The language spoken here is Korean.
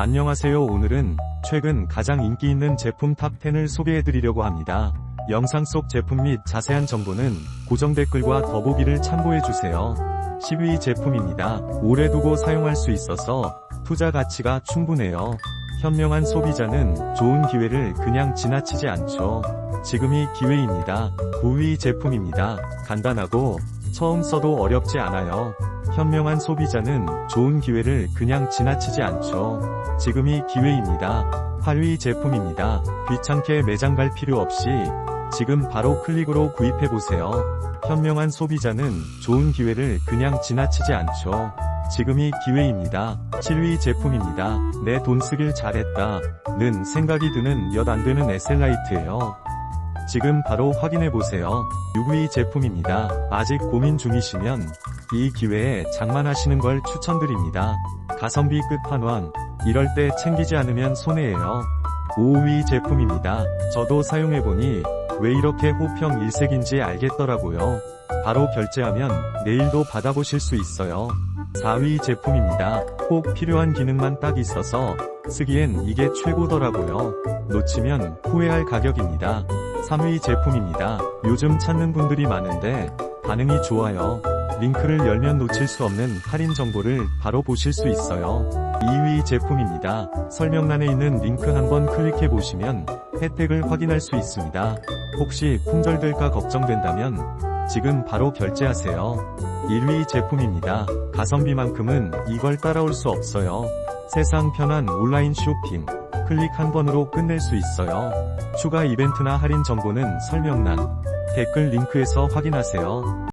안녕하세요 오늘은 최근 가장 인기 있는 제품 탑10을 소개해드리려고 합니다. 영상 속 제품 및 자세한 정보는 고정 댓글과 더보기를 참고해주세요. 10위 제품입니다. 오래 두고 사용할 수 있어서 투자 가치가 충분해요. 현명한 소비자는 좋은 기회를 그냥 지나치지 않죠. 지금이 기회입니다. 9위 제품입니다. 간단하고 처음 써도 어렵지 않아요. 현명한 소비자는 좋은 기회를 그냥 지나치지 않죠. 지금이 기회입니다. 8위 제품입니다. 귀찮게 매장 갈 필요 없이 지금 바로 클릭으로 구입해보세요. 현명한 소비자는 좋은 기회를 그냥 지나치지 않죠. 지금이 기회입니다. 7위 제품입니다. 내 돈 쓰길 잘했다. 는 생각이 드는 몇안 되는 에셀라이트예요. 지금 바로 확인해보세요. 6위 제품입니다. 아직 고민 중이시면 이 기회에 장만하시는 걸 추천드립니다. 가성비 끝판왕. 이럴 때 챙기지 않으면 손해예요. 5위 제품입니다. 저도 사용해보니 왜 이렇게 호평 일색인지 알겠더라고요. 바로 결제하면 내일도 받아보실 수 있어요. 4위 제품입니다. 꼭 필요한 기능만 딱 있어서 쓰기엔 이게 최고더라고요. 놓치면 후회할 가격입니다. 3위 제품입니다. 요즘 찾는 분들이 많은데 반응이 좋아요. 링크를 열면 놓칠 수 없는 할인 정보를 바로 보실 수 있어요. 2위 제품입니다. 설명란에 있는 링크 한번 클릭해 보시면 혜택을 확인할 수 있습니다. 혹시 품절될까 걱정된다면 지금 바로 결제하세요. 1위 제품입니다. 가성비만큼은 이걸 따라올 수 없어요. 세상 편한 온라인 쇼핑. 클릭 한 번으로 끝낼 수 있어요. 추가 이벤트나 할인 정보는 설명란, 댓글 링크에서 확인하세요.